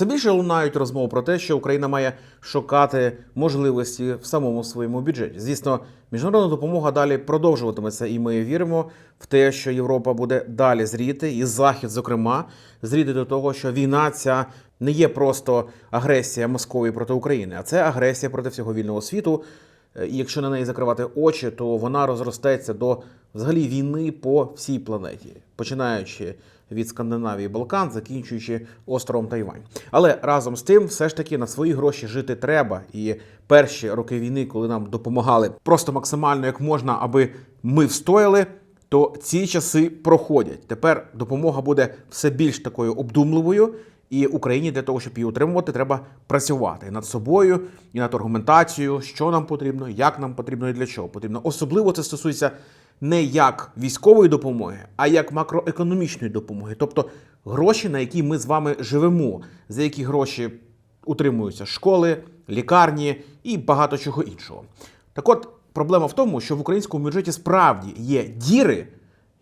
Все більше лунають розмови про те, що Україна має шукати можливості в самому своєму бюджеті. Звісно, міжнародна допомога далі продовжуватиметься, і ми віримо в те, що Європа буде далі зріти, і Захід, зокрема, зріти до того, що війна ця не є просто агресія Московії проти України, а це агресія проти всього вільного світу. Е, І якщо на неї закривати очі, то вона розростеться до взагалі війни по всій планеті, починаючи від Скандинавії, Балкан, закінчуючи островом Тайвань. Але разом з тим, все ж таки на свої гроші жити треба. І перші роки війни, коли нам допомагали просто максимально як можна, аби ми встояли. То ці часи проходять. Тепер допомога буде все більш такою обдумливою, і Україні для того, щоб її отримувати, треба працювати над собою і над аргументацією, що нам потрібно, як нам потрібно і для чого потрібно. Особливо це стосується не як військової допомоги, а як макроекономічної допомоги, тобто гроші, на які ми з вами живемо, за які гроші утримуються школи, лікарні і багато чого іншого. Так от проблема в тому, що в українському бюджеті справді є діри,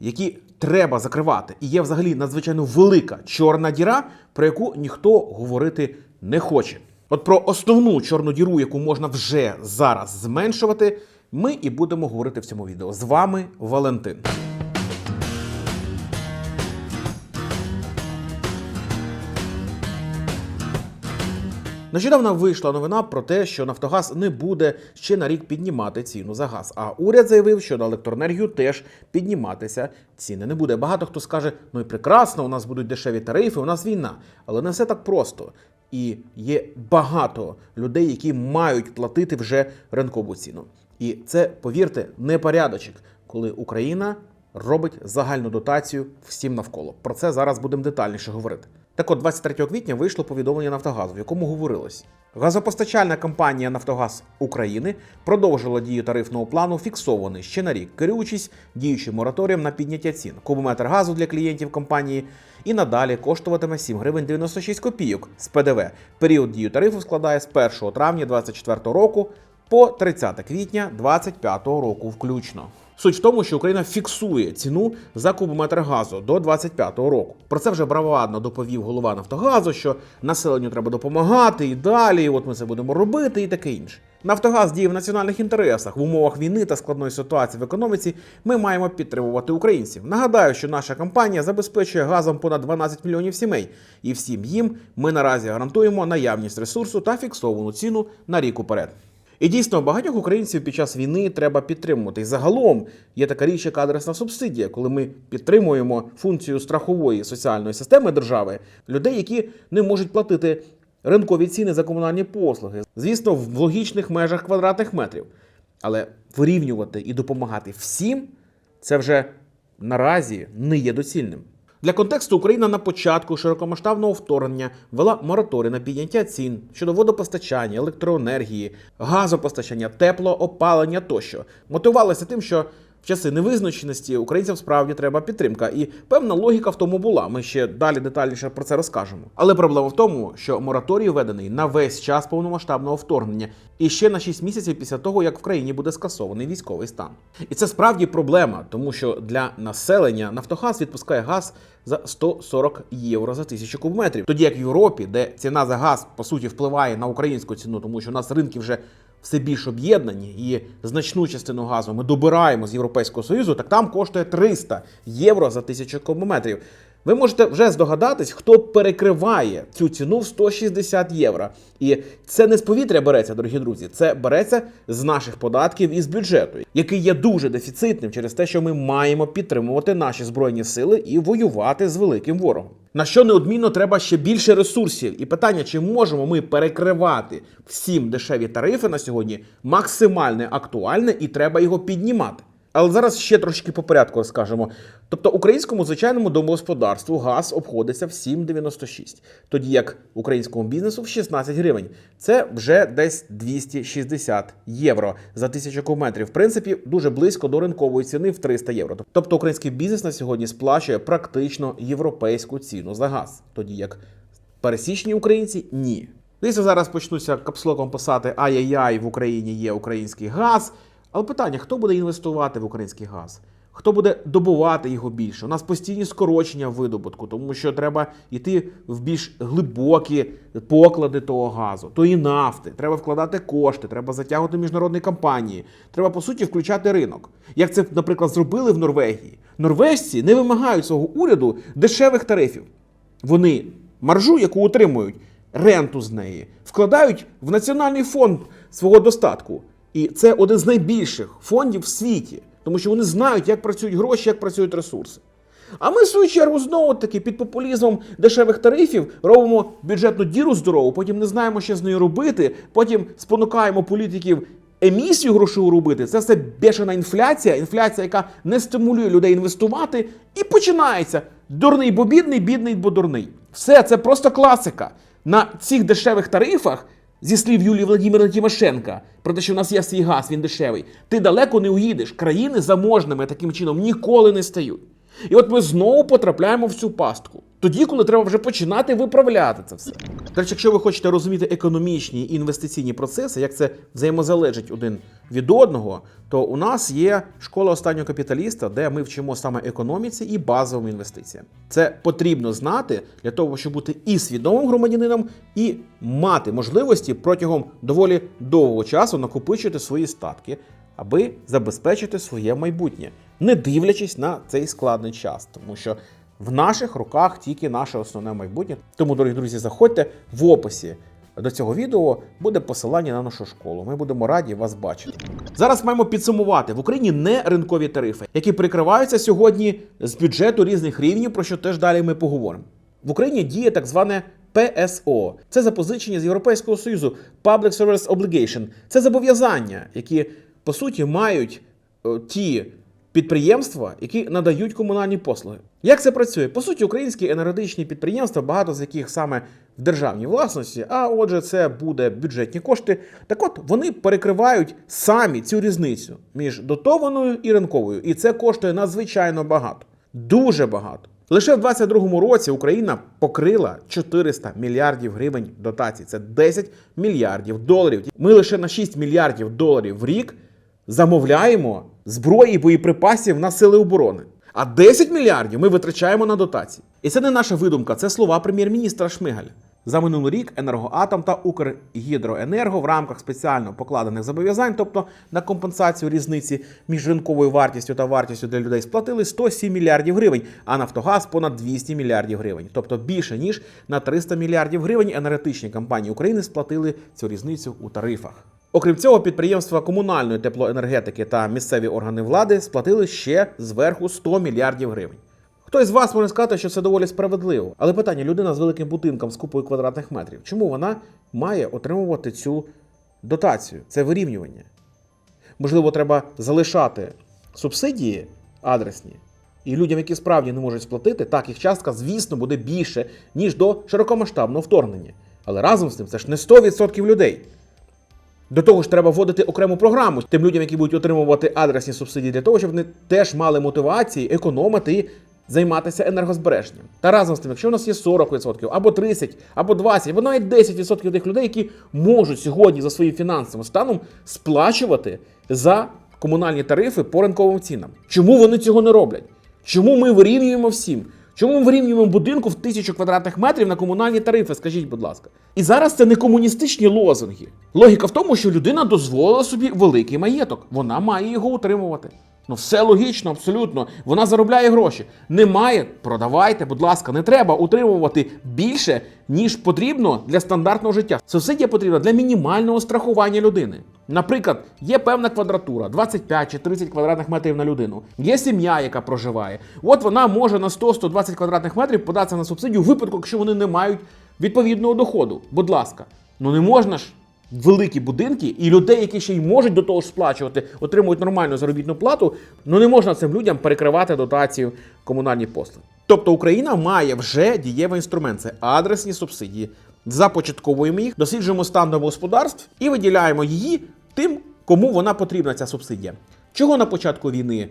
які треба закривати, і є взагалі надзвичайно велика чорна діра, про яку ніхто говорити не хоче. От про основну чорну діру, яку можна вже зараз зменшувати, ми і будемо говорити в цьому відео. З вами Валентин. Нещодавно вийшла новина про те, що Нафтогаз не буде ще на рік піднімати ціну за газ. А уряд заявив, що на електроенергію теж підніматися ціни не буде. Багато хто скаже: ну і прекрасно, у нас будуть дешеві тарифи, у нас війна. Але не все так просто. І є багато людей, які мають платити вже ринкову ціну. І це, повірте, не порядочок, коли Україна робить загальну дотацію всім навколо. Про це зараз будемо детальніше говорити. Так от, 23 квітня вийшло повідомлення Нафтогазу, в якому говорилось: газопостачальна компанія Нафтогаз України продовжила дію тарифного плану, фіксований ще на рік, керуючись діючим мораторієм на підняття цін. Кубометр газу для клієнтів компанії і надалі коштуватиме 7 гривень 96 копійок з ПДВ. Період дії тарифу складає з 1 травня 2024 року по 30 квітня 2025 року включно. Суть в тому, що Україна фіксує ціну за кубометр газу до 2025 року. Про це вже бравадно доповів голова Нафтогазу, що населенню треба допомагати і далі. і От ми це будемо робити, і таке інше. Нафтогаз діє в національних інтересах в умовах війни та складної ситуації в економіці. Ми маємо підтримувати українців. Нагадаю, що наша компанія забезпечує газом понад 12 мільйонів сімей, і всім їм ми наразі гарантуємо наявність ресурсу та фіксовану ціну на рік уперед. І дійсно багатьох українців під час війни треба підтримувати. І загалом є така річ, як адресна субсидія, коли ми підтримуємо функцію страхової соціальної системи держави людей, які не можуть платити ринкові ціни за комунальні послуги. Звісно, в логічних межах квадратних метрів. Але вирівнювати і допомагати всім це вже наразі не є доцільним. Для контексту Україна на початку широкомасштабного вторгнення вела мораторій на підняття цін щодо водопостачання, електроенергії, газопостачання, теплоопалення тощо. Мотивувалася тим, що часи невизначеності українцям справді треба підтримка, і певна логіка в тому була. Ми ще далі детальніше про це розкажемо. Але проблема в тому, що мораторій введений на весь час повномасштабного вторгнення і ще на 6 місяців після того, як в країні буде скасований військовий стан. І це справді проблема, тому що для населення Нафтогаз відпускає газ за 140 євро за тисячу кубометрів. Тоді як в Європі, де ціна за газ по суті впливає на українську ціну, тому що у нас ринки вже все більш об'єднані і значну частину газу ми добираємо з Європейського Союзу, так там коштує 300 євро за тисячу кубометрів. Ви можете вже здогадатись, хто перекриває цю ціну в 160 євро. І це не з повітря береться, дорогі друзі. Це береться з наших податків і з бюджету, який є дуже дефіцитним через те, що ми маємо підтримувати наші збройні сили і воювати з великим ворогом. На що неодмінно треба ще більше ресурсів. І питання, чи можемо ми перекривати всім дешеві тарифи на сьогодні, максимально актуальне і треба його піднімати. Але зараз ще трошки по порядку розкажемо. Тобто українському звичайному домогосподарству газ обходиться в 7,96, тоді як українському бізнесу в 16 гривень. Це вже десь 260 євро за тисячу кубометрів. В принципі, дуже близько до ринкової ціни в 300 євро. Тобто український бізнес на сьогодні сплачує практично європейську ціну за газ, тоді як пересічні українці ні. Звісно, зараз почнуться капслоком писати ай-яй-яй, в Україні є український газ. Але питання: хто буде інвестувати в український газ? Хто буде добувати його більше? У нас постійні скорочення видобутку, тому що треба йти в більш глибокі поклади того газу, тої нафти. Треба вкладати кошти, треба затягувати міжнародні компанії. Треба по суті включати ринок. Як це, наприклад, зробили в Норвегії. Норвежці не вимагають свого уряду дешевих тарифів. Вони маржу, яку отримують, ренту з неї, вкладають в національний фонд свого достатку. І це один з найбільших фондів в світі, тому що вони знають, як працюють гроші, як працюють ресурси. А ми, в свою чергу, знову таки під популізмом дешевих тарифів робимо бюджетну діру здорову, потім не знаємо, що з нею робити, потім спонукаємо політиків емісію грошову робити. Це все бешена інфляція, інфляція, яка не стимулює людей інвестувати, і починається дурний, бо бідний, бідний, бо дурний. Все це просто класика. На цих дешевих тарифах, зі слів Юлії Владимирівни Тимошенка, про те, що в нас є свій газ, він дешевий, ти далеко не уїдеш. Країни заможними таким чином ніколи не стають. І от ми знову потрапляємо в цю пастку. Тоді, коли треба вже починати виправляти це все. До речі, якщо ви хочете розуміти економічні і інвестиційні процеси, як це взаємозалежить один від одного, то у нас є школа останнього капіталіста, де ми вчимо саме економіці і базовим інвестиціям. Це потрібно знати для того, щоб бути і свідомим громадянином, і мати можливості протягом доволі довгого часу накопичити свої статки, аби забезпечити своє майбутнє, не дивлячись на цей складний час, тому що в наших руках тільки наше основне майбутнє. Тому, дорогі друзі, заходьте в описі. До цього відео буде посилання на нашу школу. Ми будемо раді вас бачити. Зараз маємо підсумувати в Україні не ринкові тарифи, які прикриваються сьогодні з бюджету різних рівнів, про що теж далі ми поговоримо. В Україні діє так зване ПСО. Це запозичення з Європейського Союзу Public Service Obligation. Це зобов'язання, які по суті мають е, ті підприємства, які надають комунальні послуги. Як це працює? По суті, українські енергетичні підприємства, багато з яких саме в державній власності, а отже, це буде бюджетні кошти. Так от вони перекривають самі цю різницю між дотованою і ринковою. І це коштує надзвичайно багато. Дуже багато. Лише в 2022 році Україна покрила 400 мільярдів гривень дотацій. Це 10 мільярдів доларів. Ми лише на 6 мільярдів доларів в рік замовляємо зброї боєприпасів на сили оборони. А 10 мільярдів ми витрачаємо на дотації. І це не наша видумка, це слова прем'єр-міністра Шмигаля. За минулий рік енергоатом та Укргідроенерго в рамках спеціально покладених зобов'язань, тобто на компенсацію різниці між ринковою вартістю та вартістю для людей, сплатили 107 мільярдів гривень, а Нафтогаз понад 200 мільярдів гривень, тобто більше ніж на 300 мільярдів гривень енергетичні компанії України сплатили цю різницю у тарифах. Окрім цього, підприємства комунальної теплоенергетики та місцеві органи влади сплатили ще зверху 100 мільярдів гривень. Хтось з вас може сказати, що це доволі справедливо. Але питання: людина з великим будинком з купою квадратних метрів. Чому вона має отримувати цю дотацію? Це вирівнювання. Можливо, треба залишати субсидії адресні. І людям, які справді не можуть сплатити, так їх частка, звісно, буде більше, ніж до широкомасштабного вторгнення. Але разом з тим це ж не 100% людей. До того ж, треба вводити окрему програму тим людям, які будуть отримувати адресні субсидії, для того, щоб вони теж мали мотивації економити і займатися енергозбереженням. Та разом з тим, якщо у нас є 40%, або 30%, або 20%, або навіть 10% тих людей, які можуть сьогодні за своїм фінансовим станом сплачувати за комунальні тарифи по ринковим цінам. Чому вони цього не роблять? Чому ми вирівнюємо всім? Чому ми вирівнюємо будинку в тисячу квадратних метрів на комунальні тарифи? Скажіть, будь ласка. І зараз це не комуністичні лозунги. Логіка в тому, що людина дозволила собі великий маєток. Вона має його утримувати. Ну, все логічно, абсолютно. Вона заробляє гроші. Немає, продавайте, будь ласка, не треба утримувати більше, ніж потрібно для стандартного життя. Субсидія потрібна для мінімального страхування людини. Наприклад, є певна квадратура 25 чи 30 квадратних метрів на людину. Є сім'я, яка проживає. От вона може на 100-120 квадратних метрів податися на субсидію в випадку, якщо вони не мають відповідного доходу. Будь ласка, ну не можна ж великі будинки і людей, які ще й можуть до того ж сплачувати, отримують нормальну заробітну плату. Ну не можна цим людям перекривати дотацію комунальні послуги. Тобто Україна має вже дієвий інструмент це адресні субсидії. Започатковуємо їх, досліджуємо стан домогосподарств і виділяємо її тим, кому вона потрібна, ця субсидія. Чого на початку війни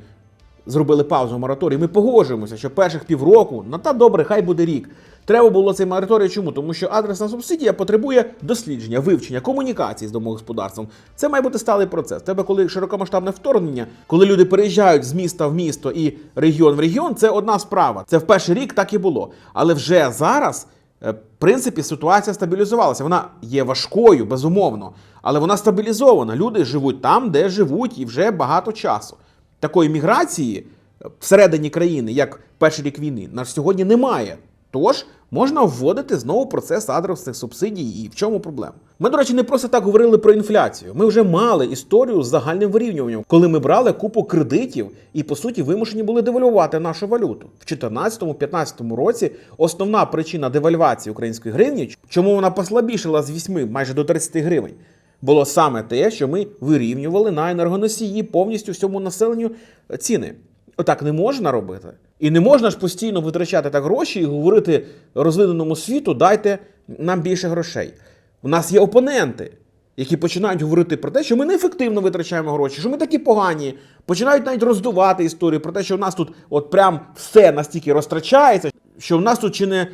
зробили паузу мораторій? Ми погоджуємося, що перших півроку, ну та добре, хай буде рік. Треба було цей мораторій. Чому? Тому що адресна субсидія потребує дослідження, вивчення, комунікації з домогосподарством. Це має бути сталий процес. Тебе, коли широкомасштабне вторгнення, коли люди переїжджають з міста в місто і регіон в регіон, це одна справа. Це в перший рік так і було. Але вже зараз. е, В принципі, ситуація стабілізувалася. Вона є важкою, безумовно, але вона стабілізована. Люди живуть там, де живуть, і вже багато часу. Такої міграції е, всередині країни, як перший рік війни, на сьогодні немає. Тож можна вводити знову процес адресних субсидій. І в чому проблема? Ми, до речі, не просто так говорили про інфляцію. Ми вже мали історію з загальним вирівнюванням, коли ми брали купу кредитів і по суті вимушені були девальвувати нашу валюту в 2014-2015 році. Основна причина девальвації української гривні, чому вона послабішала з 8 майже до 30 гривень. Було саме те, що ми вирівнювали на енергоносії повністю всьому населенню ціни. Отак не можна робити. І не можна ж постійно витрачати так гроші і говорити розвиненому світу, дайте нам більше грошей. У нас є опоненти, які починають говорити про те, що ми неефективно витрачаємо гроші, що ми такі погані, починають навіть роздувати історію про те, що в нас тут от прям все настільки розтрачається, що в нас тут чи не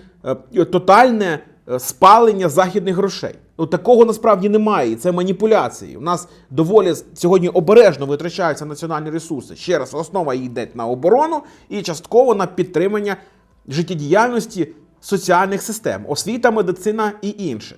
е, тотальне спалення західних грошей. Ну такого насправді немає, це маніпуляції. У нас доволі сьогодні обережно витрачаються національні ресурси. Ще раз, основа йде на оборону і частково на підтримання життєдіяльності соціальних систем, освіта, медицина і інше.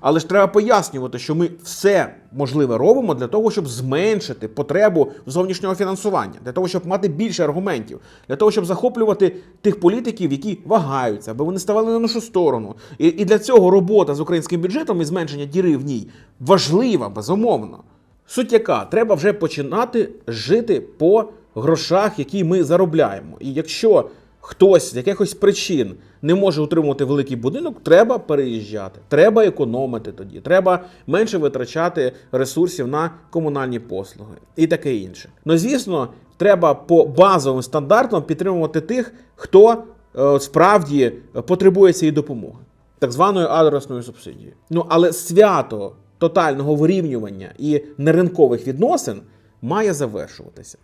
Але ж треба пояснювати, що ми все можливе робимо для того, щоб зменшити потребу зовнішнього фінансування, для того, щоб мати більше аргументів, для того, щоб захоплювати тих політиків, які вагаються, аби вони ставали на нашу сторону. І, і для цього робота з українським бюджетом і зменшення діри в ній важлива, безумовно. Суть яка, треба вже починати жити по грошах, які ми заробляємо. І якщо хтось з якихось причин не може утримувати великий будинок, треба переїжджати. Треба економити тоді. Треба менше витрачати ресурсів на комунальні послуги і таке інше. Ну, звісно, треба по базовим стандартам підтримувати тих, хто е, справді потребує цієї допомоги, так званої адресної субсидії. Ну але свято тотального вирівнювання і неринкових відносин має завершуватися.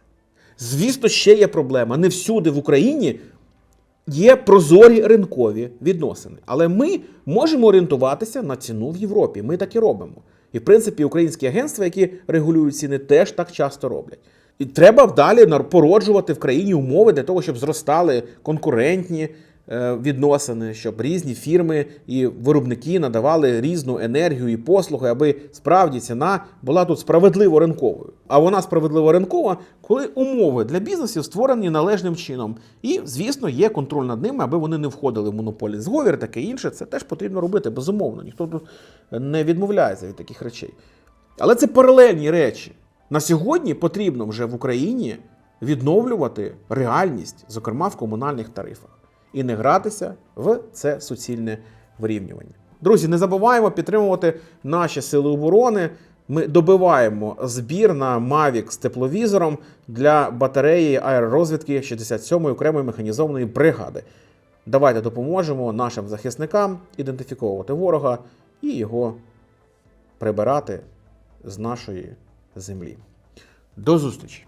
Звісно, ще є проблема. Не всюди в Україні є прозорі ринкові відносини. Але ми можемо орієнтуватися на ціну в Європі. Ми так і робимо. І в принципі українські агентства, які регулюють ціни, теж так часто роблять. І треба далі породжувати в країні умови для того, щоб зростали конкурентні відносини, щоб різні фірми і виробники надавали різну енергію і послуги, аби справді ціна була тут справедливо ринковою. А вона справедливо ринкова, коли умови для бізнесів створені належним чином. І, звісно, є контроль над ними, аби вони не входили в монопольний зговір, таке інше. Це теж потрібно робити, безумовно. Ніхто тут не відмовляється від таких речей. Але це паралельні речі. На сьогодні потрібно вже в Україні відновлювати реальність, зокрема в комунальних тарифах, і не гратися в це суцільне вирівнювання. Друзі, не забуваємо підтримувати наші сили оборони. Ми добиваємо збір на Mavic з тепловізором для батареї аеророзвідки 67-ї окремої механізованої бригади. Давайте допоможемо нашим захисникам ідентифіковувати ворога і його прибирати з нашої землі. До зустрічі!